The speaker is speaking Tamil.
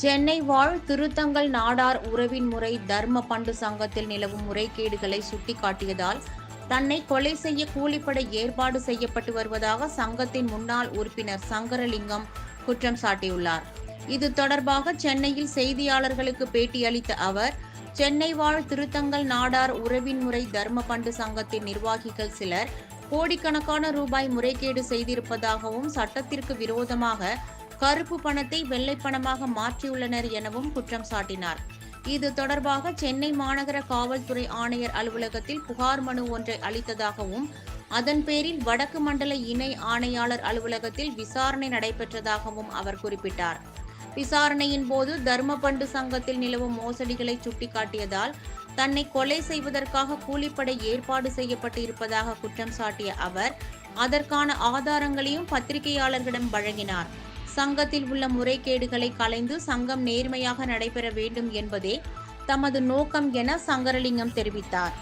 சென்னை வாழ் திருத்தங்கள் நாடார் உறவின் முறை தர்ம பண்டு சங்கத்தில் நிலவும் முறைகேடுகளை சுட்டிக்காட்டியதால் தன்னை கொலை செய்ய கூலிப்பட ஏற்பாடு செய்யப்பட்டு வருவதாக சங்கத்தின் முன்னாள் உறுப்பினர் சங்கரலிங்கம் குற்றம் சாட்டியுள்ளார். இது தொடர்பாக சென்னையில் செய்தியாளர்களுக்கு பேட்டியளித்த அவர் சென்னை வாழ் திருத்தங்கள் நாடார் உறவின் முறை தர்ம பண்டு சங்கத்தின் நிர்வாகிகள் சிலர் கோடிக்கணக்கான ரூபாய் முறைகேடு செய்திருப்பதாகவும் சட்டத்திற்கு விரோதமாக கருப்பு பணத்தை வெள்ளை பணமாக மாற்றியுள்ளனர் எனவும் குற்றம் சாட்டினார். இது தொடர்பாக சென்னை மாநகர காவல்துறை ஆணையர் அலுவலகத்தில் புகார் மனு ஒன்றை அளித்ததாகவும் அதன் பேரில் வடக்கு மண்டல இணை ஆணையாளர் அலுவலகத்தில் விசாரணை நடைபெற்றதாகவும் அவர் குறிப்பிட்டார். விசாரணையின் போது தர்மபண்டு சங்கத்தில் நிலவும் மோசடிகளை சுட்டிக்காட்டியதால் தன்னை கொலை செய்வதற்காக கூலிப்படை ஏற்பாடு செய்யப்பட்டு இருப்பதாக குற்றம் சாட்டிய அவர் அதற்கான ஆதாரங்களையும் பத்திரிகையாளர்களிடம் வழங்கினார். சங்கத்தில் உள்ள முறைகேடுகளை கலைந்து சங்கம் நேர்மையாக நடைபெற வேண்டும் என்பதே தமது நோக்கம் என சங்கரலிங்கம் தெரிவித்தார்.